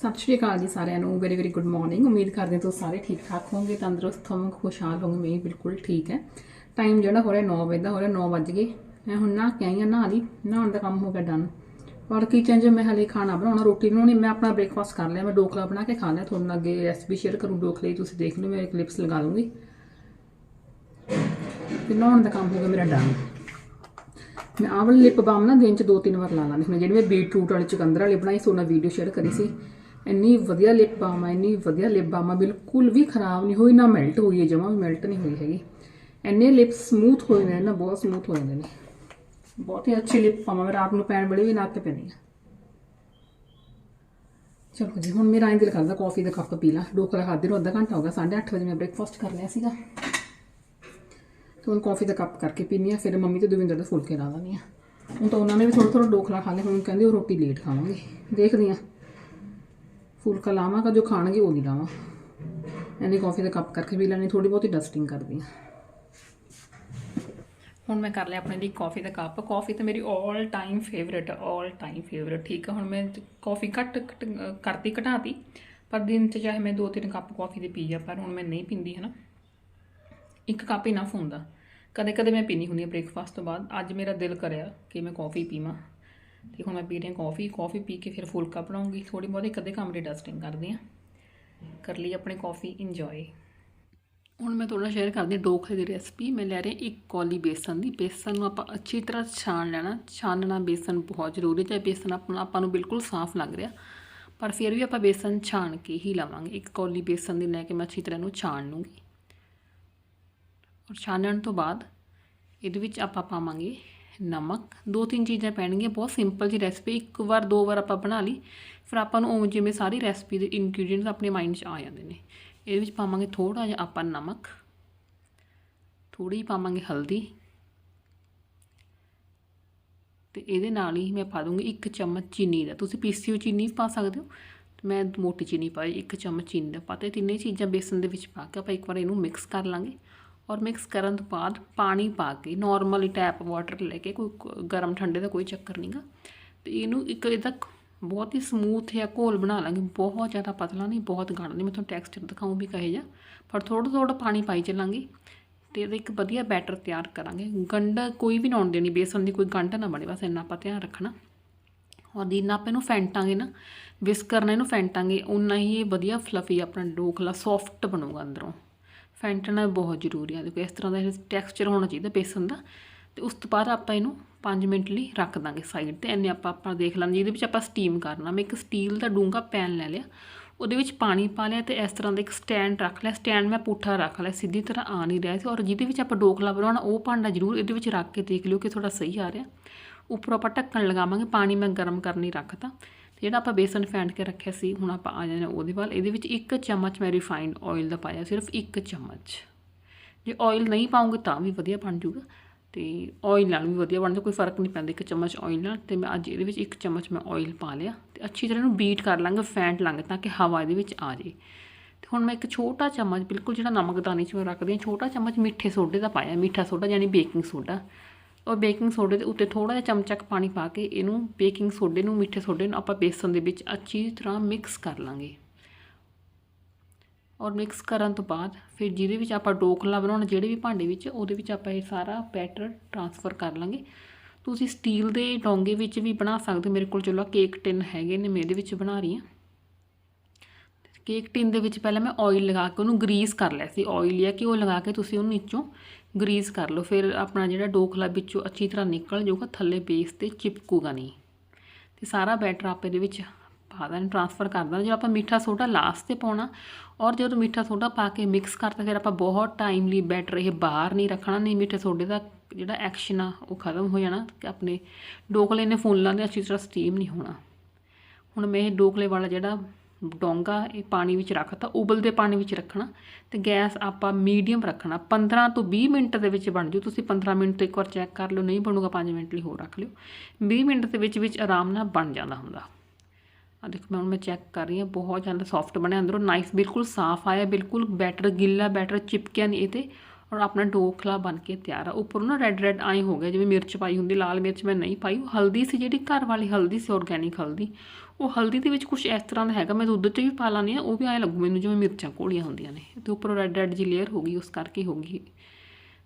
ਸਤਿ ਸ਼੍ਰੀ ਅਕਾਲ ਜੀ ਸਾਰਿਆਂ ਨੂੰ ਵੈਰੀ ਵੈਰੀ ਗੁੱਡ ਮਾਰਨਿੰਗ ਉਮੀਦ ਕਰਦੇ ਹਾਂ ਤੁਸੀਂ ਸਾਰੇ ਠੀਕ ਠਾਕ ਹੋਵੋਗੇ, ਤੰਦਰੁਸਤ ਹੋਵੋਗੇ, ਖੁਸ਼ਹਾਲ ਹੋਵੋਗੇ, ਮੈਂ ਬਿਲਕੁਲ ਠੀਕ ਹੈ। ਟਾਈਮ ਜਿਹੜਾ ਹੋ ਰਿਹਾ 9 ਵਜੇ ਦਾ, ਹੋ ਰਿਹਾ 9 ਵਜ ਗਏ। ਮੈਂ ਹੁਣ ਨਾ ਕੇ ਆਈ ਹਾਂ, ਨਹਾ ਲਈ, ਨਹਾਉਣ ਦਾ ਕੰਮ ਹੋ ਗਿਆ ਡਨ ਔਰ ਕਿਚਨ 'ਚ ਮੈਂ ਹਲੇ ਖਾਣਾ ਬਣਾਉਣਾ, ਰੋਟੀ ਬਣਾਉਣੀ, ਮੈਂ ਆਪਣਾ ਬ੍ਰੇਕਫਾਸਟ ਕਰ ਲਿਆ, ਮੈਂ ਡੋਕਲਾ ਬਣਾ ਕੇ ਖਾ ਲਿਆ। ਤੁਹਾਨੂੰ ਨਾਲ ਅੱਗੇ ਰੈਸਪੀ ਸ਼ੇਅਰ ਕਰੂੰ ਡੋਕਲੇ ਦੀ ਤੁਸੀਂ ਦੇਖ ਲਿਓ, ਮੈਂ ਕਲਿੱਪਸ ਲਗਾ ਦੂੰਗੀ ਤੇ ਨਹਾਉਣ ਦਾ ਕੰਮ ਹੋ ਗਿਆ ਮੇਰਾ ਡਨ ਮੈਂ ਆਹ ਵਾਲੀ ਲਿਪ ਬਾਮ ਨਾ ਦਿਨ ਚ ਦੋ ਤਿੰਨ ਵਾਰ ਲਾ ਲਾਂਗੀ ਮੈਂ ਜਿਹੜੀ ਮੈਂ ਬੀਟਰੂਟ ਵਾਲੀ ਚੁਕੰਦਰ ਵਾਲੀ ਬਣਾਈ ਸੀ, ਉਹਨਾਂ ਵੀਡੀਓ ਸ਼ੇਅਰ ਕਰੀ ਸੀ। ਇੰਨੀ ਵਧੀਆ ਲਿਪ ਬਾਮ ਆ ਇੰਨੀ ਵਧੀਆ ਲਿਪ ਬਾਮ ਆ ਬਿਲਕੁਲ ਵੀ ਖਰਾਬ ਨਹੀਂ ਹੋਈ, ਨਾ ਮੈਲਟ ਹੋਈ ਹੈ, ਜਮਾ ਵੀ ਮੈਲਟ ਨਹੀਂ ਹੋਈ ਹੈਗੀ। ਇੰਨੇ ਲਿਪ ਸਮੂਥ ਹੋਏ ਨੇ ਨਾ, ਬਹੁਤ ਸਮੂਥ ਹੋ ਜਾਂਦੇ ਨੇ। ਬਹੁਤ ਹੀ ਅੱਛੀ ਲਿਪ ਬਾਮ ਆ ਮੈਂ ਰਾਤ ਨੂੰ ਪੈਣ ਵੇਲੇ ਵੀ ਨਾਕ ਤੇ ਪੈਣੀ ਆ ਚਲੋ ਜੀ, ਹੁਣ ਮੇਰਾ ਐਂ ਦਿਲ ਕਰਦਾ ਕਾਫੀ ਦਾ ਕੱਪ ਪੀ ਲਾ। ਡੋਕਲਾ ਖਾਦੇ ਨੂੰ ਅੱਧਾ ਘੰਟਾ ਹੋ ਗਿਆ 8:30 ਵਜੇ ਮੈਂ ਬ੍ਰੇਕਫਾਸਟ ਕਰ ਲਿਆ ਸੀਗਾ। ਤੇ ਹੁਣ ਕਾਫੀ ਦਾ ਕੱਪ ਕਰਕੇ ਪੀਨੀ ਆ ਫਿਰ ਮੰਮੀ ਤੇ ਦਵਿੰਦਰ ਦੇ ਫੁਲਕੇ ਲਾ ਦਾਨੀ ਆ ਹੁਣ ਤਾਂ ਉਹਨਾਂ ਨੇ ਵੀ ਥੋੜਾ ਥੋੜਾ ਡੋਖਲਾ ਖਾ ਲਿਆ ਹੁਣ ਕਹਿੰਦੇ ਉਹ ਰੋਟੀ ਲੇਟ ਖਾਵਾਂਗੇ। ਦੇਖਦੀ ਆ ਫੁਲਕਾ ਲਾਵਾਂ ਕਾ ਜੋ ਖਾਣਗੇ ਉਹ ਨਹੀਂ ਲਾਵਾਂ। ਐਨੀ ਕਾਫੀ ਦਾ ਕੱਪ ਕਰਕੇ ਪੀ ਲੈਣੀ ਥੋੜੀ ਬਹੁਤੀ ਡਸਟਿੰਗ ਕਰਦੀ ਆ ਹੁਣ ਮੈਂ ਕਰ ਲਿਆ ਆਪਣੇ ਲਈ ਕਾਫੀ ਦਾ ਕੱਪ। ਕਾਫੀ ਤਾਂ ਮੇਰੀ 올 ਟਾਈਮ ਫੇਵਰੇਟ 올 ਟਾਈਮ ਫੇਵਰੇਟ ਠੀਕ ਆ। ਹੁਣ ਮੈਂ ਕਾਫੀ ਘੱਟ ਘੱਟ, ਕਰਤੀ ਘਟਾਤੀ ਪਰ ਦਿਨ ਚ ਚਾਹੇ ਮੈਂ ਦੋ ਤਿੰਨ ਕੱਪ ਕਾਫੀ ਦੇ ਪੀ ਆ ਪਰ ਹੁਣ ਮੈਂ ਨਹੀਂ ਪੀਂਦੀ ਹੈ ਨਾ ਇੱਕ ਕੱਪ ਹੀ ਨਾ ਹੁੰਦਾ। ਕਦੇ ਕਦੇ ਮੈਂ ਪੀਣੀ ਹੁੰਦੀ ਆ ਬ੍ਰੇਕਫਾਸਟ ਤੋਂ ਬਾਅਦ। ਅੱਜ ਮੇਰਾ ਦਿਲ ਕਰਿਆ ਕਿ ਮੈਂ ਕਾਫੀ ਪੀਵਾਂ। ਤੇ ਹੁਣ ਮੈਂ ਪੀ ਰਹੀ ਹਾਂ ਕਾਫੀ ਕਾਫੀ ਪੀ ਕੇ ਫਿਰ ਫੁਲਕਾ ਬਣਾਉਂਗੀ ਥੋੜੀ ਬਹੁਤੀ ਕਦੇ ਕਮਰੇ ਡਸਟਿੰਗ ਕਰਦੀ ਆ ਕਰ ਲਈ ਆਪਣੀ ਕਾਫੀ ਇੰਜੋਏ ਹੁਣ ਮੈਂ ਤੁਹਾਡੇ ਨਾਲ ਸ਼ੇਅਰ ਕਰਦੀ ਹਾਂ ਡੋਖਲੇ ਦੀ ਰੈਸਪੀ ਮੈਂ ਲੈ ਰਹੀ ਇੱਕ ਕੌਲੀ ਬੇਸਨ ਦੀ। ਬੇਸਨ ਨੂੰ ਆਪਾਂ ਅੱਛੀ ਤਰ੍ਹਾਂ ਛਾਣ ਲੈਣਾ। ਛਾਨਣਾ ਬੇਸਨ ਬਹੁਤ ਜ਼ਰੂਰੀ ਹੈ। ਬੇਸਨ ਆਪਣਾ ਆਪਾਂ ਨੂੰ ਬਿਲਕੁਲ ਸਾਫ਼ ਲੱਗ ਰਿਹਾ, ਪਰ ਫਿਰ ਵੀ ਆਪਾਂ ਬੇਸਨ ਛਾਣ ਕੇ ਹੀ ਲਾਵਾਂਗੇ। ਇੱਕ ਕੌਲੀ ਬੇਸਨ ਦੀ ਲੈ ਕੇ ਮੈਂ ਅੱਛੀ ਤਰ੍ਹਾਂ ਨੂੰ ਛਾਣ ਲੂੰਗੀ। ਔਰ ਛਾਣਨ ਤੋਂ ਬਾਅਦ ਇਹਦੇ ਵਿੱਚ ਆਪਾਂ ਪਾਵਾਂਗੇ ਨਮਕ, ਦੋ ਤਿੰਨ ਚੀਜ਼ਾਂ ਪੈਣਗੀਆਂ, ਬਹੁਤ ਸਿੰਪਲ ਜੀ ਰੈਸਪੀ ਇੱਕ ਵਾਰ, ਦੋ ਵਾਰ ਆਪਾਂ ਬਣਾ ਲਈ, ਫਿਰ ਆਪਾਂ ਨੂੰ ਉਵੇਂ ਜਿਵੇਂ ਸਾਰੀ ਰੈਸਪੀ ਦੇ ਇਨਗਰੀਡੀਐਂਟਸ ਆਪਣੇ ਮਾਈਂਡ 'ਚ ਆ ਜਾਂਦੇ ਨੇ। ਇਹਦੇ ਵਿੱਚ ਪਾਵਾਂਗੇ ਥੋੜਾ ਜਿਹਾ ਆਪਾਂ ਨਮਕ ਥੋੜੀ ਪਾਵਾਂਗੇ ਹਲਦੀ, ਤੇ ਇਹਦੇ ਨਾਲ ਹੀ ਮੈਂ ਪਾ ਦੂੰਗੀ ਇੱਕ ਚਮਚ ਚੀਨੀ ਦਾ। ਤੁਸੀਂ ਪੀਸੀ ਹੋਈ ਚੀਨੀ ਵੀ ਪਾ ਸਕਦੇ ਹੋ। ਮੈਂ ਮੋਟੀ ਚੀਨੀ ਪਾਈ, ਇੱਕ ਚਮਚ ਚੀਨੀ ਦਾ ਪਾ ਪਾਤੇ ਤਿੰਨੇ ਚੀਜ਼ਾਂ ਬੇਸਨ ਦੇ ਵਿੱਚ ਪਾ ਕੇ ਆਪਾਂ ਇੱਕ ਵਾਰ ਇਹਨੂੰ ਮਿਕਸ ਕਰ ਲਾਂਗੇ। ਔਰ ਮਿਕਸ ਕਰਨ ਤੋਂ ਬਾਅਦ ਪਾਣੀ ਪਾ ਕੇ ਨਾਰਮਲੀ ਟੈਪ ਵਾਟਰ ਲੈ ਕੇ ਕੋਈ ਗਰਮ ਠੰਡੇ ਦਾ ਕੋਈ ਚੱਕਰ ਨਹੀਂਗਾ ਤੇ ਇਹਨੂੰ ਇੱਕ ਇਹਦਾ ਬਹੁਤ ਹੀ ਸਮੂਥ ਜਿਹਾ ਘੋਲ ਬਣਾ ਲਾਂਗੇ। ਬਹੁਤ ਜ਼ਿਆਦਾ ਪਤਲਾ ਨਹੀਂ ਬਹੁਤ ਗਾੜਾ ਨਹੀਂ ਮੈਂ ਤੁਹਾਨੂੰ ਟੈਕਸਚਰ ਦਿਖਾਉਂ ਵੀ ਕਹੇ ਜਾ ਪਰ ਥੋੜਾ ਥੋੜਾ ਪਾਣੀ ਪਾਈ ਚੱਲਾਂਗੇ ਤੇ ਇਹਦਾ ਇੱਕ ਵਧੀਆ ਬੈਟਰ ਤਿਆਰ ਕਰਾਂਗੇ। ਗੰਢ ਕੋਈ ਵੀ ਨਾ ਦੇਣੀ, ਬੇਸਨ ਦੀ ਕੋਈ ਗੰਢ ਨਾ ਬਣੇ। ਬਸ ਇੰਨਾ ਆਪਾਂ ਧਿਆਨ ਰੱਖਣਾ। ਔਰ ਜਿੰਨਾ ਆਪਾਂ ਇਹਨੂੰ ਫੈਂਟਾਂਗੇ ਨਾ ਵਿਸਕਰ ਨਾਲ ਇਹਨੂੰ ਫੈਂਟਾਂਗੇ ਉਨਾ ਹੀ ਇਹ ਵਧੀਆ ਫਲਫੀ ਆਪਣਾ ਡੋਖਲਾ ਸੌਫਟ ਬਣੂਗਾ ਅੰਦਰੋਂ। ਫੈਂਟਣਾ ਬਹੁਤ ਜ਼ਰੂਰੀ ਆ। ਦੇਖੋ, ਇਸ ਤਰ੍ਹਾਂ ਦਾ ਇਹ ਟੈਕਸਚਰ ਹੋਣਾ ਚਾਹੀਦਾ ਬੇਸਨ ਦਾ। ਤੇ ਉਸ ਤੋਂ ਬਾਅਦ ਆਪਾਂ ਇਹਨੂੰ 5 ਮਿੰਟ ਲਈ ਰੱਖ ਦਾਂਗੇ ਸਾਈਡ ਤੇ। ਐਨੇ ਆਪਾਂ ਆਪਾਂ ਦੇਖ ਲਾਂਗੇ, ਜਿਹਦੇ ਵਿੱਚ ਆਪਾਂ ਸਟੀਮ ਕਰਨਾ। ਮੈਂ ਇੱਕ ਸਟੀਲ ਦਾ ਡੂੰਘਾ ਪੈਨ ਲੈ ਲਿਆ। ਉਹਦੇ ਵਿੱਚ ਪਾਣੀ ਪਾ ਲਿਆ ਤੇ ਇਸ ਤਰ੍ਹਾਂ ਦਾ ਇੱਕ ਸਟੈਂਡ ਰੱਖ ਲਿਆ। ਸਟੈਂਡ ਮੈਂ ਪੁੱਠਾ ਰੱਖ ਲਿਆ, ਸਿੱਧੀ ਤਰ੍ਹਾਂ ਆ ਨਹੀਂ ਰਿਹਾ ਸੀ। ਔਰ ਜਿਹਦੇ ਵਿੱਚ ਆਪਾਂ ਡੋਕਲਾ ਬਣਾਉਣਾ, ਉਹ ਭਾਂਡਾ ਜ਼ਰੂਰ ਇਹਦੇ ਵਿੱਚ ਰੱਖ ਕੇ ਦੇਖ ਲਿਓ ਕਿ ਥੋੜਾ ਸਹੀ ਆ ਰਿਹਾ। ਉੱਪਰੋਂ ਆਪਾਂ ਢੱਕਣ ਲਗਾਵਾਂਗੇ, ਪਾਣੀ ਮੈਂ ਗਰਮ ਕਰਨ ਲਈ ਰੱਖਤਾ। ਜਿਹੜਾ ਆਪਾਂ ਬੇਸਨ ਫੈਂਟ ਕੇ ਰੱਖਿਆ ਸੀ, ਹੁਣ ਆਪਾਂ ਆ ਜਾਣਾ ਉਹਦੇ ਵੱਲ। ਇਹਦੇ ਵਿੱਚ ਇੱਕ ਚਮਚ ਮੈਂ ਰਿਫਾਈਨਡ ਆਇਲ ਦਾ ਪਾਇਆ, ਸਿਰਫ ਇੱਕ ਚਮਚ। ਜੇ ਆਇਲ ਨਹੀਂ ਪਾਉਂਗੇ ਤਾਂ ਵੀ ਵਧੀਆ ਬਣ ਜਾਊਗਾ। ਤੇ ਆਇਲ ਨਾਲ ਵੀ ਵਧੀਆ ਬਣਦਾ, ਕੋਈ ਫ਼ਰਕ ਨਹੀਂ ਪੈਂਦਾ ਇੱਕ ਚਮਚ ਆਇਲ ਨਾਲ। ਤੇ ਮੈਂ ਅੱਜ ਇਹਦੇ ਵਿੱਚ ਇੱਕ ਚਮਚ ਮੈਂ ਆਇਲ ਪਾ ਲਿਆ ਤੇ ਅੱਛੀ ਤਰ੍ਹਾਂ ਇਹਨੂੰ ਬੀਟ ਕਰ ਲਾਂਗੇ, ਫੈਂਟ ਲਾਂਗੇ ਤਾਂ ਕਿ ਹਵਾ ਇਹਦੇ ਵਿੱਚ ਆ ਜੇ ਤੇ ਹੁਣ ਮੈਂ ਇੱਕ ਛੋਟਾ ਚਮਚ, ਬਿਲਕੁਲ ਜਿਹੜਾ ਨਮਕਦਾਨੀ ਚ ਮੈਂ ਰੱਖਦੀ ਹਾਂ, ਛੋਟਾ ਚਮਚ ਮਿੱਠੇ ਸੋਡੇ ਦਾ ਪਾਇਆ, ਮਿੱਠਾ ਸੋਡਾ ਯਾਨੀ ਬੇਕਿੰਗ ਸੋਡਾ। ਔਰ ਬੇਕਿੰਗ ਸੋਡੇ ਦੇ ਉੱਤੇ ਥੋੜਾ ਜਿਹਾ ਚਮਚਾ ਪਾਣੀ ਪਾ ਕੇ ਇਹਨੂੰ ਬੇਕਿੰਗ ਸੋਡੇ ਨੂੰ, ਮਿੱਠੇ ਸੋਡੇ ਨੂੰ ਆਪਾਂ ਬੇਸਨ ਦੇ ਵਿੱਚ ਅੱਛੀ ਤਰ੍ਹਾਂ ਮਿਕਸ ਕਰ ਲਾਂਗੇ। ਔਰ ਮਿਕਸ ਕਰਨ ਤੋਂ ਬਾਅਦ ਫਿਰ ਜਿਹਦੇ ਵਿੱਚ ਆਪਾਂ ਡੋਕਲਾ ਬਣਾਉਣਾ, ਜਿਹੜੇ ਵੀ ਭਾਂਡੇ ਵਿੱਚ, ਉਹਦੇ ਵਿੱਚ ਆਪਾਂ ਇਹ ਸਾਰਾ ਬੈਟਰ ਟਰਾਂਸਫਰ ਕਰ ਲਾਂਗੇ। ਤੁਸੀਂ ਸਟੀਲ ਦੇ ਡੋਂਗੇ ਵਿੱਚ ਵੀ ਬਣਾ ਸਕਦੇ ਹੋ। ਮੇਰੇ ਕੋਲ ਚਲੋ ਕੇਕ ਟਿਨ ਹੈਗੇ ਨੇ, ਮੈਂ ਇਹਦੇ ਵਿੱਚ ਬਣਾ ਰਹੀ ਹਾਂ। ਕੇਕ ਟਿਨ ਦੇ ਵਿੱਚ ਪਹਿਲਾਂ ਮੈਂ ਆਇਲ ਲਗਾ ਕੇ ਉਹਨੂੰ ਗਰੀਸ ਕਰ ਲਿਆ ਸੀ। ਆਇਲ ਜਾਂ ਘਿਓ ਲਗਾ ਕੇ ਤੁਸੀਂ ਉਹਨੂੰ ਨੀਚੋਂ ਗਰੀਸ ਕਰ ਲਓ। ਫਿਰ ਆਪਣਾ ਜਿਹੜਾ ਡੋਕਲਾ ਵਿੱਚੋਂ ਅੱਛੀ ਤਰ੍ਹਾਂ ਨਿਕਲ ਜਾਊਗਾ, ਥੱਲੇ ਬੇਸ ਤੇ ਚਿਪਕੂਗਾ ਨਹੀਂ। ਤੇ ਸਾਰਾ ਬੈਟਰ ਆਪ ਇਹਦੇ ਵਿੱਚ ਪਾ ਦੇਣਾ ਟ੍ਰਾਂਸਫਰ ਕਰ ਦੇਣਾ। ਜਦੋਂ ਆਪਾਂ ਮਿੱਠਾ ਸੋਡਾ ਲਾਸਟ ਤੇ ਪਾਉਣਾ ਔਰ ਜਦੋਂ ਮਿੱਠਾ ਸੋਡਾ ਪਾ ਕੇ ਮਿਕਸ ਕਰਤਾ ਫਿਰ ਆਪਾਂ ਬਹੁਤ ਟਾਈਮ ਲਈ ਬੈਟਰ ਇਹ ਬਾਹਰ ਨਹੀਂ ਰੱਖਣਾ, ਨਹੀਂ ਮਿੱਠੇ ਸੋਡੇ ਦਾ ਜਿਹੜਾ ਐਕਸ਼ਨ ਆ ਉਹ ਖਤਮ ਹੋ ਜਾਣਾ ਆਪਣੇ ਡੋਕਲੇ ਨੇ ਫੁੱਲਾਂ ਦੇ ਅੱਛੀ ਤਰ੍ਹਾਂ ਸਟੀਮ ਨਹੀਂ ਹੋਣਾ। ਹੁਣ ਮੈਂ ਇਹ ਡੋਕਲੇ ਵਾਲਾ ਜਿਹੜਾ ਡੋਂਗਾ ਇਹ ਪਾਣੀ ਵਿੱਚ ਰੱਖਤਾ ਉਬਲਦੇ ਪਾਣੀ ਵਿੱਚ ਰੱਖਣਾ ਤੇ ਗੈਸ ਆਪਾਂ ਮੀਡੀਅਮ ਰੱਖਣਾ। 15 ਤੋਂ 20 ਮਿੰਟ ਦੇ ਵਿੱਚ ਬਣ ਜੂ ਤੁਸੀਂ 15 ਮਿੰਟ ਤੋਂ ਇੱਕ ਵਾਰ ਚੈੱਕ ਕਰ ਲਿਓ, ਨਹੀਂ ਬਣੂਗਾ 5 ਮਿੰਟ ਲਈ ਹੋਰ ਰੱਖ ਲਿਓ। 20 ਮਿੰਟ ਦੇ ਵਿੱਚ ਵਿੱਚ ਆਰਾਮ ਨਾਲ ਬਣ ਜਾਂਦਾ ਹੁੰਦਾ। ਆ ਦੇਖੋ, ਮੈਂ ਹੁਣ ਮੈਂ ਚੈੱਕ ਕਰ ਰਹੀ ਹਾਂ, ਬਹੁਤ ਜ਼ਿਆਦਾ ਸੌਫਟ ਬਣਿਆ ਅੰਦਰੋਂ। ਨਾਈਫ ਬਿਲਕੁਲ ਸਾਫ਼ ਆਇਆ, ਬਿਲਕੁਲ ਬੈਟਰ ਗਿੱਲਾ ਬੈਟਰ ਚਿਪਕਿਆ ਨਹੀਂ ਇਹ ਤੇ। ਔਰ ਆਪਣਾ ਡੋਖਲਾ ਬਣ ਕੇ ਤਿਆਰ ਆ। ਉੱਪਰੋਂ ਨਾ ਰੈੱਡ ਰੈੱਡ ਆਏ ਹੋ ਗਿਆ, ਜਿਵੇਂ ਮਿਰਚ ਪਾਈ ਹੁੰਦੀ, ਲਾਲ ਮਿਰਚ ਮੈਂ ਨਹੀਂ ਪਾਈ। ਉਹ ਹਲਦੀ ਸੀ ਜਿਹੜੀ ਘਰ ਵਾਲੀ ਹਲਦੀ ਸੀ ਆਰਗੈਨਿਕ ਹਲਦੀ। ਉਹ ਹਲਦੀ ਦੇ ਵਿੱਚ ਕੁਝ ਇਸ ਤਰ੍ਹਾਂ ਦਾ ਹੈਗਾ, ਮੈਂ ਦੁੱਧ 'ਚ ਵੀ ਪਾ ਲਾਨੀ ਆ ਉਹ ਵੀ ਐਂ ਲੱਗੂ ਮੈਨੂੰ, ਜਿਵੇਂ ਮਿਰਚਾਂ ਘੋਲੀਆਂ ਹੁੰਦੀਆਂ ਨੇ। ਤੇ ਉੱਪਰੋਂ ਰੈੱਡ ਰੈੱਡ ਜੀ ਲੇਅਰ ਹੋ ਗਈ, ਉਸ ਕਰਕੇ ਹੋ ਗਈ।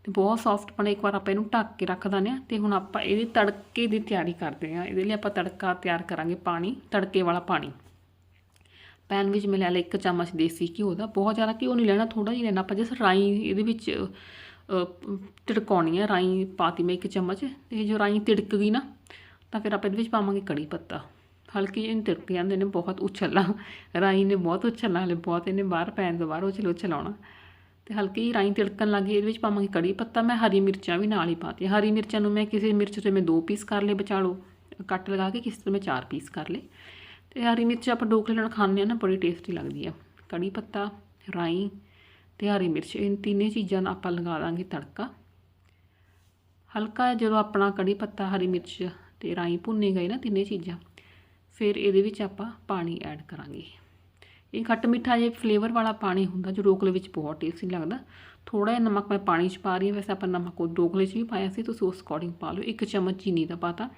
ਤੇ ਬਹੁਤ ਸੌਫਟ ਬਣੇ, ਇੱਕ ਵਾਰ ਆਪਾਂ ਇਹਨੂੰ ਢੱਕ ਕੇ ਰੱਖ ਦਿੰਦੇ ਹਾਂ ਤੇ ਹੁਣ ਆਪਾਂ ਇਹਦੇ ਤੜਕੇ ਦੀ ਤਿਆਰੀ ਕਰਦੇ ਹਾਂ। ਇਹਦੇ ਲਈ ਆਪਾਂ ਤੜਕਾ ਤਿਆਰ ਕਰਾਂਗੇ ਪਾਣੀ, ਤੜਕੇ ਵਾਲਾ ਪਾਣੀ। ਪੈਨ ਵਿੱਚ ਮੈਂ ਲੈ ਲਿਆ ਇੱਕ ਚਮਚ ਦੇਸੀ ਘਿਓ ਦਾ, ਬਹੁਤ ਜ਼ਿਆਦਾ ਘਿਓ ਨਹੀਂ ਲੈਣਾ ਥੋੜਾ ਜਿਹਾ ਲੈਣਾ, ਆਪਾਂ ਜਿਸ ਰਾਈ ਇਹਦੇ ਵਿੱਚ ਤਿੜਕਾਉਣੀ ਹੈ ਰਾਈ ਪਾਤੀ ਮੈਂ ਇੱਕ ਚਮਚ, ਤੇ ਜੋ ਰਾਈ ਤਿੜਕ ਗਈ ਨਾ, ਤਾਂ ਫਿਰ ਆਪਾਂ ਇਹਦੇ ਵਿੱਚ ਪਾਵਾਂਗੇ ਕੜੀ ਪੱਤਾ। ਹਲਕੀ ਜਿਹੀ ਇਹਨੂੰ ਤਿੜਕ ਜਾਂਦੇ ਨੇ, ਬਹੁਤ ਉਛਲਣਾ ਰਾਈ ਨੇ ਬਹੁਤ ਉਛਲਣਾ, ਹਲੇ ਬਹੁਤ ਇਹਨੇ ਬਾਹਰ ਪੈਣ ਤੋਂ ਬਾਹਰ ਉਛਲ ਉਛਲਾਉਣਾ। ਤੇ ਹਲਕੀ ਜਿਹੀ ਰਾਈ ਤਿੜਕਣ ਲੱਗ ਗਈ, ਇਹਦੇ ਵਿੱਚ ਪਾਵਾਂਗੇ ਕੜੀ ਪੱਤਾ, ਮੈਂ ਹਰੀ ਮਿਰਚਾਂ ਵੀ ਨਾਲ ਹੀ ਪਾਤੀਆਂ ਹਰੀ ਮਿਰਚਾਂ ਨੂੰ ਮੈਂ ਕਿਸੇ ਮਿਰਚ ਤੇ ਮੈਂ ਦੋ ਪੀਸ ਕਰ ਲਏ ਬਚਾ ਲਓ ਕੱਟ ਲਗਾ ਕੇ ਕਿਸੇ 'ਤੇ ਮੈਂ ਚਾਰ ਪੀਸ ਕਰ ਲਏ। ਤੇ ਹਰੀ ਮਿਰਚ ਆਪਾਂ ਡੋਕਲੇ ਨਾਲ ਖਾਂਦੇ ਆ ਨਾ, ਬੜੀ ਟੇਸਟੀ ਲੱਗਦੀ ਆ। ਕੜੀ ਪੱਤਾ, ਰਾਈ ਤੇ ਹਰੀ ਮਿਰਚ, ਇਹ ਤਿੰਨੇ ਚੀਜ਼ਾਂ ਨਾਲ ਆਪਾਂ ਲਗਾ ਦਾਂਗੇ ਤੜਕਾ। ਹਲਕਾ ਜਦੋਂ ਆਪਣਾ ਕੜੀ ਪੱਤਾ, ਹਰੀ ਮਿਰਚ ਤੇ ਰਾਈ ਭੁੰਨੇ ਗਏ ਨਾ ਤਿੰਨੇ ਚੀਜ਼ਾਂ, ਫਿਰ ਇਹਦੇ ਵਿੱਚ ਆਪਾਂ ਪਾਣੀ ਐਡ ਕਰਾਂਗੇ। ਇਹ ਖੱਟ ਮਿੱਠਾ ਜੇ ਫਲੇਵਰ ਵਾਲਾ ਪਾਣੀ ਹੁੰਦਾ, ਜੋ ਡੋਕਲੇ ਵਿੱਚ ਬਹੁਤ ਟੇਸਟੀ ਲੱਗਦਾ। ਥੋੜਾ ਜਿਹਾ ਨਮਕ ਮੈਂ ਪਾਣੀ 'ਚ ਪਾ ਰਹੀ ਹਾਂ, ਵੈਸੇ ਆਪਾਂ ਨਮਕ ਉਹ ਡੋਕਲੇ 'ਚ ਵੀ ਪਾਇਆ ਸੀ, ਤੁਸੀਂ ਉਸ ਅਕੋਰਡਿੰਗ ਪਾ ਲਓ। ਇੱਕ ਚਮਚ ਚੀਨੀ ਦਾ ਪਾਤਾ।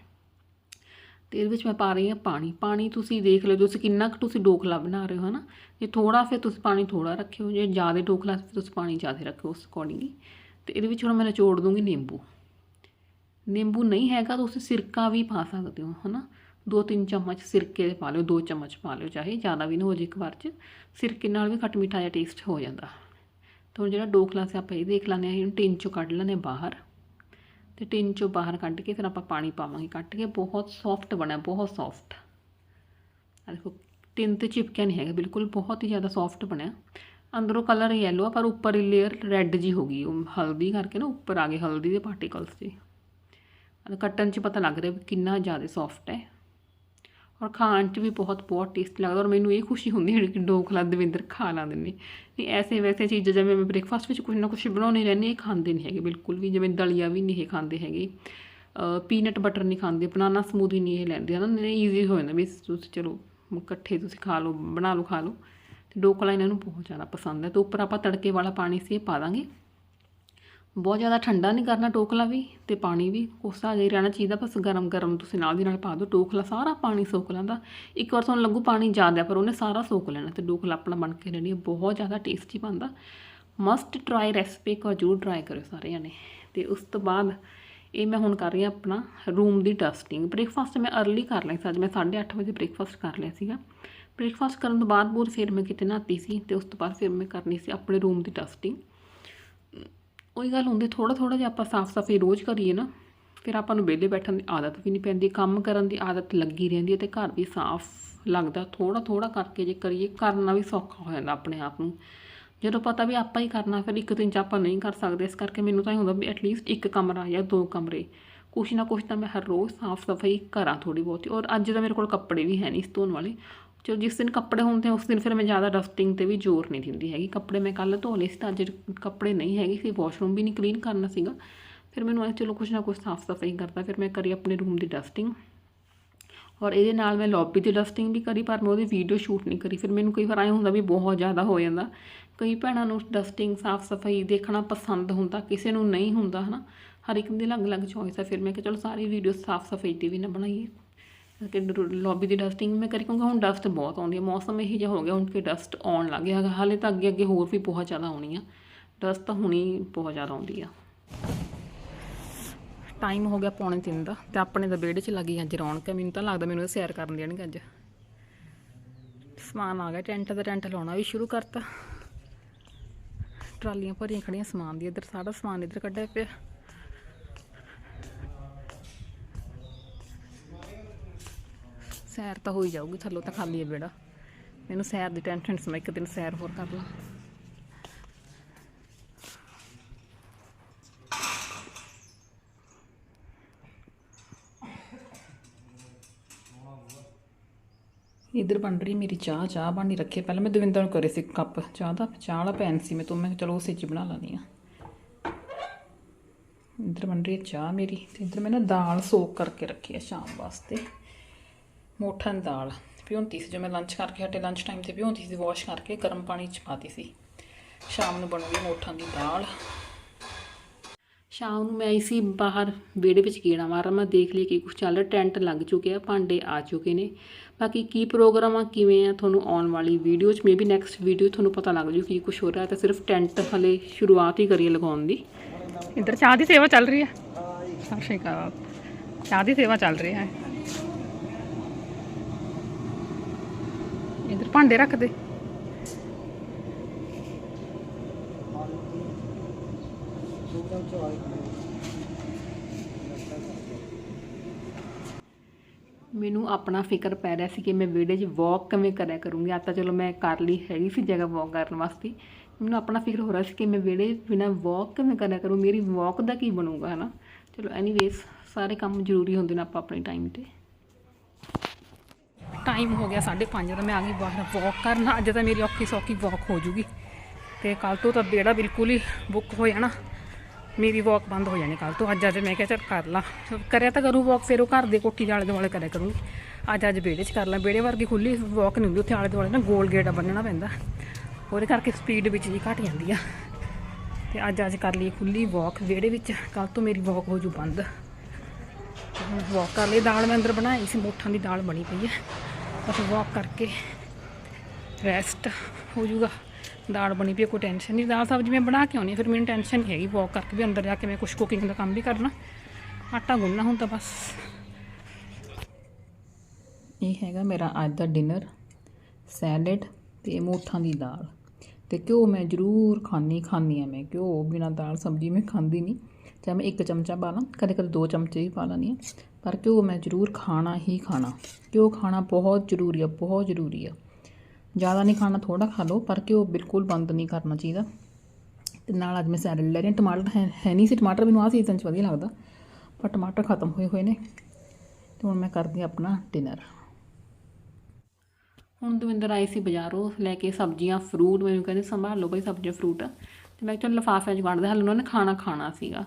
ਤੇ ਇਹਦੇ ਵਿੱਚ ਮੈਂ ਪਾ ਰਹੀ ਹਾਂ ਪਾਣੀ। ਪਾਣੀ ਤੁਸੀਂ ਦੇਖ ਲਓ, ਤੁਸੀਂ ਕਿੰਨਾ ਕੁ ਤੁਸੀਂ ਡੋਕਲਾ ਬਣਾ ਰਹੇ ਹੋ, ਹਨਾ? ਜੇ ਥੋੜਾ ਫਿਰ ਤੁਸੀਂ ਪਾਣੀ ਥੋੜਾ ਰੱਖਿਓ, ਜੇ ਜ਼ਿਆਦਾ ਡੋਕਲਾ ਫਿਰ ਤੁਸੀਂ ਪਾਣੀ ਜ਼ਿਆਦਾ ਰੱਖਿਓ ਉਸ ਅਕੋਰਡਿੰਗਲੀ ਤੇ ਇਹਦੇ ਵਿੱਚ ਹੁਣ ਮੈਂ ਨਿਚੋੜ ਦੂੰਗੀ ਨਿੰਬੂ। ਨਿੰਬੂ ਨਹੀਂ ਹੈਗਾ ਤੁਸੀਂ ਸਿਰਕਾ ਵੀ ਪਾ ਸਕਦੇ ਹੋ, ਹਨਾ? ਦੋ ਤਿੰਨ ਚਮਚ ਸਿਰਕੇ ਦੇ ਪਾ ਲਿਓ, ਦੋ ਚਮਚ ਪਾ ਲਿਓ, ਚਾਹੇ ਜ਼ਿਆਦਾ ਵੀ ਨਾ ਹੋ ਜੇ ਇੱਕ ਵਾਰ 'ਚ। ਸਿਰਕੇ ਨਾਲ ਵੀ ਖੱਟ ਮਿੱਠਾ ਜਿਹਾ ਟੇਸਟ ਹੋ ਜਾਂਦਾ। ਤਾਂ ਹੁਣ ਜਿਹੜਾ ਡੋਕਲਾ ਸੀ ਆਪਾਂ ਇਹ ਦੇਖ ਲੈਂਦੇ ਹਾਂ, ਇਹਨੂੰ ਟਿੰਨ ਚੋਂ ਕੱਢ ਲੈਂਦੇ ਹਾਂ ਬਾਹਰ। ਤੇ ਟਿਨ ਚੋਂ ਬਾਹਰ ਕੱਢ ਕੇ ਫਿਰ ਆਪਾਂ ਪਾਣੀ ਪਾਵਾਂਗੇ, ਕੱਟ ਕੇ ਬਹੁਤ ਸੌਫਟ ਬਣਿਆ, ਬਹੁਤ ਸੌਫਟ ਆ ਦੇਖੋ, ਟਿਨ ਤੇ ਚਿਪਕਿਆ ਨਹੀਂ ਹੈਗਾ, ਬਿਲਕੁਲ ਬਹੁਤ ਹੀ ਜ਼ਿਆਦਾ ਸੌਫਟ ਬਣਿਆ। ਅੰਦਰੋਂ ਕਲਰ ਯੈਲੋ ਆ, ਪਰ ਉੱਪਰ ਲੇਅਰ ਰੈੱਡ ਜੀ ਹੋ ਗਈ, ਉਹ ਹਲਦੀ ਕਰਕੇ ਨਾ ਉੱਪਰ ਆ ਗਏ, ਹਲਦੀ ਦੇ ਪਾਰਟੀਕਲਸ ਜੀ ਕੱਟਣ 'ਚ ਪਤਾ ਲੱਗ ਰਿਹਾ ਵੀ ਕਿੰਨਾ ਜ਼ਿਆਦਾ ਸੌਫਟ ਹੈ। ਔਰ ਖਾਣ 'ਚ ਵੀ ਬਹੁਤ ਬਹੁਤ ਟੇਸਟੀ ਲੱਗਦਾ ਔਰ ਮੈਨੂੰ ਇਹ ਖੁਸ਼ੀ ਹੁੰਦੀ ਹੈ ਕਿ ਡੋਕਲਾ ਦਵਿੰਦਰ ਖਾ ਲਾਂਦੇ ਨੇ। ਨਹੀਂ ਐਸੇ ਵੈਸੇ ਚੀਜ਼ਾਂ ਜਿਵੇਂ ਮੈਂ ਬ੍ਰੇਕਫਾਸਟ ਵਿੱਚ ਕੁਝ ਨਾ ਕੁਝ ਬਣਾਉਣੀ ਰਹਿੰਦੇ ਇਹ ਖਾਂਦੇ ਨਹੀਂ ਹੈਗੇ ਬਿਲਕੁਲ ਵੀ, ਜਿਵੇਂ ਦਲੀਆ ਵੀ ਨਹੀਂ ਖਾਂਦੇ ਹੈਗੇ। ਪੀਨਟ ਬਟਰ ਨਹੀਂ ਖਾਂਦੇ ਬਨਾਨਾ ਸਮੂਦੀ ਨਹੀਂ ਇਹ ਲੈਂਦੇ, ਹਨ? ਨਹੀਂ ਈਜ਼ੀ ਹੋ ਜਾਂਦਾ ਵੀ ਤੁਸੀਂ ਚਲੋ, ਇਕੱਠੇ ਤੁਸੀਂ ਖਾ ਲਓ, ਬਣਾ ਲਓ, ਖਾ ਲਓ। ਤੇ ਡੋਕਲਾ ਇਹਨਾਂ ਨੂੰ ਬਹੁਤ ਜ਼ਿਆਦਾ ਪਸੰਦ ਹੈ। ਤੇ ਉੱਪਰ ਆਪਾਂ ਤੜਕੇ ਵਾਲਾ ਪਾਣੀ ਸੀ ਪਾ ਦਾਂਗੇ। ਬਹੁਤ ਜ਼ਿਆਦਾ ਠੰਡਾ ਨਹੀਂ ਕਰਨਾ ਟੋਕਲਾ ਵੀ ਤੇ ਪਾਣੀ ਵੀ। ਕੋਸਾ ਜਿਹਾ ਰਹਿਣਾ ਚਾਹੀਦਾ, ਬਸ ਗਰਮ ਗਰਮ ਤੁਸੀਂ ਨਾਲ ਦੀ ਨਾਲ ਪਾ ਦਿਓ ਟੋਕਲਾ, ਸਾਰਾ ਪਾਣੀ ਸੋਖ ਲੈਂਦਾ। ਇੱਕ ਵਾਰ ਤੁਹਾਨੂੰ ਲੱਗੂ ਪਾਣੀ ਜ਼ਿਆਦਾ, ਪਰ ਉਹਨੇ ਸਾਰਾ ਸੋਖ ਲੈਣਾ ਤੇ ਡੋਕਲਾ ਆਪਣਾ ਬਣ ਕੇ ਰਹਿਣੀ ਬਹੁਤ ਜ਼ਿਆਦਾ ਟੇਸਟੀ ਬਣਦਾ। ਮਸਟ ਟਰਾਈ ਰੈਸਪੀ ਕੋ ਜਰੂਰ ਟਰਾਈ ਕਰਿਓ ਸਾਰੇ ਜਣੇ ਤੇ ਉਸ ਤੋਂ ਬਾਅਦ ਇਹ ਮੈਂ ਹੁਣ ਕਰ ਰਹੀ ਹਾਂ ਆਪਣਾ ਰੂਮ ਦੀ ਡਸਟਿੰਗ ਬ੍ਰੇਕਫਾਸਟ ਮੈਂ ਅਰਲੀ ਕਰ ਲਿਆ ਸੀ, ਅੱਜ ਮੈਂ 8:30 ਵਜੇ ਬ੍ਰੇਕਫਾਸਟ ਕਰ ਲਿਆ ਸੀਗਾ। ਬ੍ਰੇਕਫਾਸਟ ਕਰਨ ਤੋਂ ਬਾਅਦ ਬੂਰ ਫਿਰ ਮੈਂ ਕਿਤੇ ਨਹਾਤੀ ਸੀ ਤੇ ਉਸ ਤੋਂ ਬਾਅਦ ਫਿਰ ਮੈਂ ਕਰਨੀ ਸੀ ਆਪਣੇ ਰੂਮ ਦੀ ਡਸਟਿੰਗ ਉਹੀ ਗੱਲ ਹੁੰਦੀ ਥੋੜਾ ਥੋੜਾ ਜਿਹਾ ਆਪਾਂ ਸਾਫ਼ ਸਫ਼ਾਈ ਰੋਜ਼ ਕਰੀਏ ਨਾ, ਫਿਰ ਆਪਾਂ ਨੂੰ ਵਿਹਲੇ ਬੈਠਣ ਦੀ ਆਦਤ ਵੀ ਨਹੀਂ ਪੈਂਦੀ, ਕੰਮ ਕਰਨ ਦੀ ਆਦਤ ਲੱਗੀ ਰਹਿੰਦੀ ਹੈ ਤੇ ਘਰ ਵੀ ਸਾਫ਼ ਲੱਗਦਾ ਥੋੜਾ ਥੋੜਾ ਕਰਕੇ ਜੇ ਕਰੀਏ, ਕਰਨਾ ਵੀ ਸੌਖਾ ਹੋ ਜਾਂਦਾ ਆਪਣੇ ਆਪ ਨੂੰ। ਜਦੋਂ ਪਤਾ ਵੀ ਆਪਾਂ ਹੀ ਕਰਨਾ, ਫਿਰ ਇੱਕ ਦਿਨ ਚ ਆਪਾਂ ਨਹੀਂ ਕਰ ਸਕਦੇ, ਇਸ ਕਰਕੇ ਮੈਨੂੰ ਤਾਂ ਇਹ ਹੁੰਦਾ ਵੀ ਐਟਲੀਸਟ ਇੱਕ ਕਮਰਾ ਜਾਂ ਦੋ ਕਮਰੇ। ਕੁਛ ਨਾ ਕੁਛ ਤਾਂ ਮੈਂ ਹਰ ਰੋਜ਼ ਸਾਫ਼ ਸਫ਼ਾਈ ਕਰਾਂ ਥੋੜੀ ਬਹੁਤੀ, ਔਰ ਅੱਜ ਤਾਂ ਮੇਰੇ ਕੋਲ ਕੱਪੜੇ ਵੀ ਹੈ ਨਹੀਂ ਇਸ ਧੋਣ ਵਾਲੇ ਚਲੋ ਜਿਸ ਦਿਨ ਕੱਪੜੇ ਹੁੰਦੇ ਆ, ਉਸ ਦਿਨ ਫਿਰ ਮੈਂ ਜ਼ਿਆਦਾ ਡਸਟਿੰਗ ਤੇ ਵੀ ਜ਼ੋਰ ਨਹੀਂ ਦਿੰਦੀ ਹੈਗੀ। ਕੱਪੜੇ ਮੈਂ ਕੱਲ ਧੋ ਲਏ ਸੀ ਤਾਂ ਅੱਜ ਕੱਪੜੇ ਨਹੀਂ ਹੈਗੇ ਸੀ ਵਾਸ਼ਰੂਮ ਵੀ ਨਹੀਂ ਕਲੀਨ ਕਰਨਾ ਸੀਗਾ। ਫਿਰ ਮੈਨੂੰ ਐ ਚਲੋ ਕੁਛ ਨਾ ਕੁਛ ਸਾਫ਼ ਸਫ਼ਾਈ ਕਰਦਾ ਫਿਰ ਮੈਂ ਕਰੀ ਆਪਣੇ ਰੂਮ ਦੀ ਡਸਟਿੰਗ ਔਰ ਇਹਦੇ ਨਾਲ ਮੈਂ ਲੌਬੀ ਦੀ ਡਸਟਿੰਗ ਵੀ ਕਰੀ ਪਰ ਮੈਂ ਉਹਦੀ ਵੀਡੀਓ ਸ਼ੂਟ ਨਹੀਂ ਕਰੀ। ਫਿਰ ਮੈਨੂੰ ਕਈ ਵਾਰ ਐਂ ਹੁੰਦਾ ਵੀ ਬਹੁਤ ਜ਼ਿਆਦਾ ਹੋ ਜਾਂਦਾ। ਕਈ ਭੈਣਾਂ ਨੂੰ ਡਸਟਿੰਗ ਸਾਫ਼ ਸਫ਼ਾਈ ਦੇਖਣਾ ਪਸੰਦ ਹੁੰਦਾ ਕਿਸੇ ਨੂੰ ਨਹੀਂ ਹੁੰਦਾ ਹਨਾ। ਹਰ ਇੱਕ ਦੀ ਅਲੱਗ-ਅਲੱਗ ਚੋਇਸ ਹੈ ਫਿਰ ਮੈਂ ਕਿਹਾ ਚਲੋ ਸਾਰੀ ਵੀਡੀਓ ਸਾਫ਼ ਸਫ਼ਾਈ ਦੀ ਵੀ ਨਾ ਬਣਾਈਏ। ਕਿ ਲੌਬੀ ਦੀ ਡਸਟਿੰਗ ਮੈਂ ਕਰੀ ਕਿਉਂਕਿ ਹੁਣ ਡਸਟ ਬਹੁਤ ਆਉਂਦੀ ਹੈ ਮੌਸਮ ਇਹੋ ਜਿਹਾ ਹੋ ਗਿਆ, ਹੁਣ ਕਿ ਡਸਟ ਆਉਣ ਲੱਗ ਗਿਆ, ਹਾਲੇ ਤਾਂ ਅੱਗੇ ਅੱਗੇ ਹੋਰ ਵੀ ਬਹੁਤ ਜ਼ਿਆਦਾ ਆਉਣੀ ਆ। ਡਸਟ ਤਾਂ ਹੁਣੀ ਬਹੁਤ ਜ਼ਿਆਦਾ ਆਉਂਦੀ ਆ। ਟਾਈਮ ਹੋ ਗਿਆ ਪੌਣੇ ਤਿੰਨ ਦਾ, ਤੇ ਆਪਣੇ ਦਾ ਵਿਹੜੇ 'ਚ ਲੱਗੀ ਅੱਜ ਰੌਣਕ ਮੈਨੂੰ ਤਾਂ ਲੱਗਦਾ ਮੈਨੂੰ ਸੈਰ ਕਰਨ ਦੇਣਗੇ ਅੱਜ। ਸਮਾਨ ਆ ਗਿਆ, ਟੈਂਟ ਦਾ ਟੈਂਟ ਲਾਉਣਾ ਵੀ ਸ਼ੁਰੂ ਕਰਤਾ। ਟਰਾਲੀਆਂ ਭਰੀਆਂ ਖੜੀਆਂ ਸਮਾਨ ਦੀ ਇੱਧਰ ਸਾਰਾ ਸਮਾਨ ਇੱਧਰ ਕੱਢਿਆ ਪਿਆ। ਸੈਰ ਤਾਂ ਹੋਈ ਜਾਊਗੀ, ਥੱਲੋਂ ਤਾਂ ਖਾਲੀ ਹੈ ਬੇੜਾ। ਮੈਨੂੰ ਸੈਰ ਦੀ ਟੈਨਸ਼ਨ ਸੀ, ਮੈਂ ਇੱਕ ਦਿਨ ਸੈਰ ਹੋਰ ਕਰ ਲਾਂ। ਇਧਰ ਬਣ ਰਹੀ ਮੇਰੀ ਚਾਹ ਚਾਹ ਬਣਨੀ ਰੱਖੇ। ਪਹਿਲਾਂ ਮੈਂ ਦਵਿੰਦਰ ਨੂੰ ਕਰੇ ਸੀ ਕੱਪ ਚਾਹ ਦਾ, ਚਾਹ ਵਾਲਾ ਪੈਨ ਸੀ ਮੈਂ, ਤੋਂ ਮੈਂ ਕਿਹਾ ਚਲੋ ਉਸੇ 'ਚ ਬਣਾ ਲੈਂਦੀ ਆ ਇਧਰ ਬਣ ਰਹੀ ਹੈ ਚਾਹ ਮੇਰੀ, ਤੇ ਇਧਰ ਮੈਂ ਨਾ ਦਾਲ ਸੋਕ ਕਰਕੇ ਰੱਖੀ ਹੈ ਸ਼ਾਮ ਵਾਸਤੇ। ਮੋਠਨ ਦਾਲ। ਭਿਉਂਤੀ ਸੀ ਜੋ ਮੈਂ ਲੰਚ ਕਰਕੇ ਹਟੇ ਲੰਚ ਟਾਈਮ ਤੇ ਭਿਉਂਤੀ ਸੀ ਵਾਸ਼ ਕਰਕੇ ਗਰਮ ਪਾਣੀ ਚ ਪਾਤੀ ਸੀ। ਸ਼ਾਮ ਨੂੰ ਬਣੂਗੀ ਮੋਠਾਂ ਦੀ ਦਾਲ। ਸ਼ਾਮ ਨੂੰ ਮੈਂ ਆਈ ਸੀ ਬਾਹਰ, ਵਿਹੜੇ ਵਿੱਚ ਕੀੜਾ ਮਾਰਨ। ਮੈਂ ਦੇਖ ਲਈ ਕਿ ਕੁਝ ਚੱਲ ਰਿਹਾ, ਟੈਂਟ ਲੱਗ ਚੁੱਕਿਆ, ਭਾਂਡੇ ਆ ਚੁੱਕੇ ਨੇ। ਬਾਕੀ ਕੀ ਪ੍ਰੋਗਰਾਮ ਆ, ਕਿਵੇਂ ਆ, ਤੁਹਾਨੂੰ ਆਉਣ ਵਾਲੀ ਵੀਡੀਓ 'ਚ ਮੇਬੀ ਨੈਕਸਟ ਵੀਡੀਓ ਤੁਹਾਨੂੰ ਪਤਾ ਲੱਗ ਜੂ ਕੀ ਕੁਝ ਹੋ ਰਿਹਾ। ਤਾਂ ਸਿਰਫ ਟੈਂਟ ਹਲੇ ਸ਼ੁਰੂਆਤ ਹੀ ਕਰੀਏ ਲਗਾਉਣ ਦੀ। ਇੱਧਰ ਚਾਹ ਦੀ ਸੇਵਾ ਚੱਲ ਰਹੀ ਹੈ। ਸਤਿ ਸ਼੍ਰੀ ਅਕਾਲ। ਚਾਹ ਦੀ ਸੇਵਾ ਚੱਲ ਰਹੀ ਹੈ। ਇੱਧਰ ਭਾਂਡੇ ਰੱਖ ਦੇ। ਮੈਨੂੰ ਆਪਣਾ ਫਿਕਰ ਪੈ ਰਿਹਾ ਸੀ ਕਿ ਮੈਂ ਵਿਹੜੇ 'ਚ ਵਾਕ ਕਿਵੇਂ ਕਰਿਆ ਕਰੂੰਗੀ। ਆ ਤਾਂ ਚਲੋ ਮੈਂ ਕਰ ਲਈ ਹੈਗੀ ਸੀ ਜਗ੍ਹਾ ਵਾਕ ਕਰਨ ਵਾਸਤੇ। ਮੈਨੂੰ ਆਪਣਾ ਫਿਕਰ ਹੋ ਰਿਹਾ ਸੀ ਕਿ ਮੈਂ ਵਿਹੜੇ ਬਿਨਾ ਵਾਕ ਕਿਵੇਂ ਕਰਿਆ ਕਰੂੰ। ਮੇਰੀ ਵਾਕ ਦਾ ਕੀ ਬਣੂਗਾ, ਹਨਾ? ਚਲੋ ਐਨੀਵੇਜ਼ ਸਾਰੇ ਕੰਮ ਜ਼ਰੂਰੀ ਹੁੰਦੇ ਨੇ ਆਪਾਂ ਆਪਣੇ ਟਾਈਮ ਤੇ। ਟਾਈਮ ਹੋ ਗਿਆ 5:30 ਦਾ ਮੈਂ ਆ ਗਈ ਬਾਹਰ ਵਾਕ ਕਰਨ, ਅੱਜ ਤਾਂ ਮੇਰੀ ਔਖੀ ਸੌਖੀ ਵਾਕ ਹੋ ਜੂਗੀ। ਤੇ ਕੱਲ ਤੋਂ ਤਾਂ ਬੇੜਾ ਬਿਲਕੁਲ ਹੀ ਬੁੱਕ ਹੋ ਜਾਣਾ। ਮੇਰੀ ਵਾਕ ਬੰਦ ਹੋ ਜਾਣੀ ਕੱਲ ਤੋਂ। ਅੱਜ ਅੱਜ ਮੈਂ ਕਿਹਾ ਚੱਲ ਕਰ ਲਾਂ। ਕਰਿਆ ਤਾਂ ਕਰੂ ਵਾਕ ਫਿਰ ਉਹ ਘਰ ਦੇ ਕੋਠੀ ਦੇ ਆਲੇ ਦੁਆਲੇ ਕਰਿਆ ਕਰੂੰਗੀ। ਅੱਜ ਅੱਜ ਵਿਹੜੇ 'ਚ ਕਰ ਲਾਂ। ਵਿਹੜੇ ਵਰਗੀ ਖੁੱਲੀ ਵਾਕ ਨਹੀਂ ਹੁੰਦੀ। ਉੱਥੇ ਆਲੇ ਦੁਆਲੇ ਨਾ ਗੋਲ ਗੇਟ ਬੰਨਣਾ ਪੈਂਦਾ। ਉਹਦੇ ਕਰਕੇ ਸਪੀਡ ਵਿੱਚ ਜੀ ਘਟ ਜਾਂਦੀ ਆ। ਤੇ ਅੱਜ ਅੱਜ ਕਰ ਲਈ ਖੁੱਲੀ ਵਾਕ ਵਿਹੜੇ ਵਿੱਚ ਕੱਲ ਤੋਂ ਮੇਰੀ ਵਾਕ ਹੋ ਜੂ ਬੰਦ। ਵਾਕ ਕਰ ਲਈ। ਦਾਲ ਮੈਂ ਅੰਦਰ ਬਣਾਈ ਸੀ। ਮੋਠਾਂ ਦੀ ਦਾਲ ਬਣੀ ਪਈ ਹੈ। ਬਸ ਵਾਕ ਕਰਕੇ ਰੈਸਟ ਹੋ ਜਾਊਗਾ। ਦਾਲ ਬਣੀ ਪਈ ਕੋਈ ਟੈਨਸ਼ਨ ਨਹੀਂ ਦਾਲ ਸਬਜ਼ੀ ਮੈਂ ਬਣਾ ਕੇ ਆਉਣੀ ਹੈ, ਫਿਰ ਮੈਨੂੰ ਟੈਨਸ਼ਨ ਨਹੀਂ ਹੈਗੀ ਵਾਕ ਕਰਕੇ ਵੀ ਅੰਦਰ ਜਾ ਕੇ ਮੈਂ ਕੁਝ ਕੁਕਿੰਗ ਦਾ ਕੰਮ ਵੀ ਕਰਨਾ। ਆਟਾ ਗੁੰਨਣਾ ਹੁਣ ਤਾਂ ਬਸ। ਇਹ ਹੈਗਾ ਮੇਰਾ ਅੱਜ ਦਾ ਡਿਨਰ ਸੈਲਡ ਤੇ ਮੋਠਾਂ ਦੀ ਦਾਲ। ਤੇ ਘਿਓ ਮੈਂ ਜ਼ਰੂਰ ਖਾਣੀ ਖਾਣੀ ਆ ਮੈਂ ਘਿਓ। ਬਿਨਾ ਦਾਲ ਸਬਜ਼ੀ ਮੈਂ ਖਾਂਦੀ ਨਹੀਂ ਚਾਹੇ ਮੈਂ ਇੱਕ ਚਮਚਾ ਪਾ ਲਾਂ। ਕਦੇ ਕਦੇ ਦੋ ਚਮਚੇ ਵੀ ਪਾ ਲੈਂਦੀ ਹਾਂ। ਪਰ ਘਿਓ ਮੈਂ ਜ਼ਰੂਰ ਖਾਣਾ ਹੀ ਖਾਣਾ। ਘਿਓ ਖਾਣਾ ਬਹੁਤ ਜ਼ਰੂਰੀ ਆ, ਬਹੁਤ ਜ਼ਰੂਰੀ ਆ। ਜ਼ਿਆਦਾ ਨਹੀਂ ਖਾਣਾ ਥੋੜਾ ਖਾ ਲਓ, ਪਰ ਘਿਓ ਬਿਲਕੁਲ ਬੰਦ ਨਹੀਂ ਕਰਨਾ ਚਾਹੀਦਾ। ਤੇ ਨਾਲ ਅੱਜ ਮੈਂ ਸੈਲਡ ਲੈ ਰਹੀ ਟਮਾਟਰ ਹੈ ਹੈ ਨਹੀਂ ਸੀ ਟਮਾਟਰ, ਮੈਨੂੰ ਆਹ ਸੀਜ਼ਨ 'ਚ ਵਧੀਆ ਲੱਗਦਾ। ਪਰ ਟਮਾਟਰ ਖਤਮ ਹੋਏ ਹੋਏ ਨੇ। ਤੇ ਹੁਣ ਮੈਂ ਕਰਦੀ ਹਾਂ ਆਪਣਾ ਡਿਨਰ ਹੁਣ ਦਵਿੰਦਰ ਆਏ ਸੀ ਬਾਜ਼ਾਰੋਂ ਲੈ ਕੇ ਸਬਜ਼ੀਆਂ ਫਰੂਟ ਮੈਨੂੰ ਕਹਿੰਦੇ ਸੰਭਾਲ ਲਓ ਬਈ, ਸਬਜ਼ੀਆਂ ਫਰੂਟ ਤੇ ਮੈਂ ਕਿਹਾ ਚਲ ਲਿਫਾਫਿਆਂ 'ਚ ਵੰਡਦੇ ਹਾਲੇ ਉਹਨਾਂ ਨੇ ਖਾਣਾ ਖਾਣਾ ਸੀਗਾ।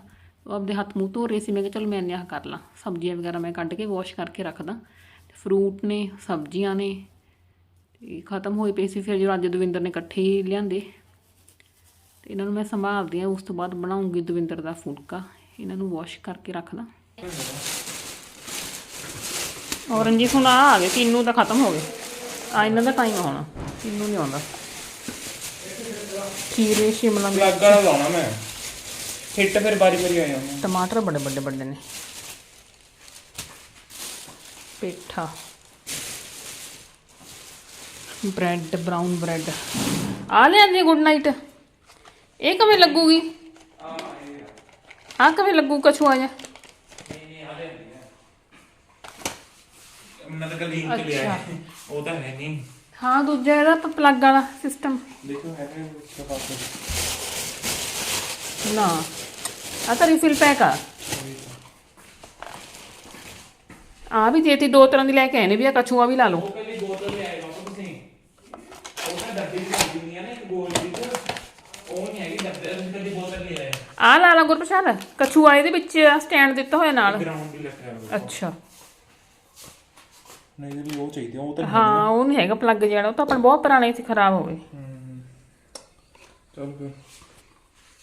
ਉਹ ਆਪਦੇ ਹੱਥ ਮੂੰਹ ਧੋ ਰਹੇ ਸੀ, ਮੈਂ ਕਿਹਾ ਚਲ ਮੈਂ ਨਿਆਹ ਕਰ ਲਾਂ। ਸਬਜ਼ੀਆਂ ਵਗੈਰਾ ਮੈਂ ਕੱਢ ਕੇ ਵਾਸ਼ ਕਰਕੇ ਰੱਖਦਾ। ਤੇ ਫਰੂਟ ਨੇ, ਸਬਜ਼ੀਆਂ ਨੇ, ਤੇ ਖਤਮ ਹੋਏ ਪਏ ਸੀ, ਫਿਰ ਜਦੋਂ ਅੱਜ ਦਵਿੰਦਰ ਨੇ ਇਕੱਠੇ ਹੀ ਲਿਆਂਦੇ। ਤੇ ਇਹਨਾਂ ਨੂੰ ਮੈਂ ਸੰਭਾਲਦੀ ਆ ਉਸ ਤੋਂ ਬਾਅਦ ਬਣਾਉਂਗੀ ਦਵਿੰਦਰ ਦਾ ਫੁਲਕਾ। ਇਹਨਾਂ ਨੂੰ ਵਾਸ਼ ਕਰਕੇ ਰੱਖਦਾ। ਔਰੰਜੀ ਹੁਣ ਆ ਆ ਗਏ, ਕਿੰਨੂ ਤਾਂ ਖਤਮ ਹੋ ਗਏ। ਆ ਇਹਨਾਂ ਦਾ ਟਾਈਮ ਹੋਣਾ, ਕਿੰਨੂ ਨਹੀਂ ਆਉਂਦਾ। ਖੀਰੇ, ਸ਼ਿਮਲਾ ਮਿਰਚ। ਲਾਉਣਾ ਮੈਂ। ਹਿੱਟ ਫਿਰ ਬਾਰੀ ਬਾਰੀ ਆ ਜਾਣਾ ਟਮਾਟਰ ਬੜੇ ਵੱਡੇ ਵੱਡੇ ਨੇ। ਪੇਠਾ। Bread brown bread. ਆ ਲਿਆਂਦੀ ਗੁੱਡ ਨਾਈਟ। ਇਹ ਕਿਵੇਂ ਲੱਗੂਗੀ? ਆ ਕਿਵੇਂ ਲੱਗੂ ਕਛੂਆ ਜਿਹਾ? ਮੈਂ ਤਾਂ ਲਿੰਕ ਲਿਆ। ਹੈ। ਉਹ ਤਾਂ ਹੈ ਨਹੀਂ। ਹਾਂ ਦੂਜਾ ਇਹਦਾ ਪਲੱਗ ਵਾਲਾ ਸਿਸਟਮ ਦੇਖੋ ਹੈ ਕਿ ਨਾ। ਆ ਤਾਂ ਰਿਫਿਲ ਪੈਕ ਆ। ਆ ਵੀ ਦੇਤੀ ਦੋ ਤਰ੍ਹਾਂ ਦੀ ਲੈ ਕੇ ਆਏ ਨੇ ਵੀ ਆ ਕਛੂਆ ਵੀ ਲਾ ਲਓ। ਉਹ ਪਹਿਲੀ ਬੋਤਲ ਲਿਆਏ ਬਾਪਾ ਤੁਸੀਂ। ਉਹ ਤਾਂ ਡੱਬੇ ਦੀ ਹੁੰਦੀ ਆ ਨਾ ਇੱਕ ਗੋਲ ਦੀ ਤੇ ਉਹ ਨਹੀਂ ਹੈਗੀ ਡੱਬੇ ਤੁਸੀਂ ਪਹਿਲੀ ਬੋਤਲ ਲਿਆਏ ਆ ਲਾ ਲਾ ਗੁਰਪ੍ਰਸਾਦ ਕਛੂਆ ਇਹਦੇ ਵਿੱਚ ਸਟੈਂਡ ਦਿੱਤਾ ਹੋਇਆ ਨਾਲ। ਗਰਾਊਂਡ ਦੀ ਲੱਗ ਅੱਛਾ। ਨਹੀਂ ਇਹਦੇ ਲਈ ਉਹ ਚਾਹੀਦੀ ਆ, ਉਹ ਤਾਂ ਹਾਂ ਉਹ ਨਹੀਂ ਹੈਗਾ ਪਲੱਗ ਜਿਹੜਾ ਉਹ ਤਾਂ ਆਪਣਾ ਬਹੁਤ ਪੁਰਾਣਾ ਸੀ ਖਰਾਬ ਹੋ ਗਏ ਚਲ ਫਿਰ।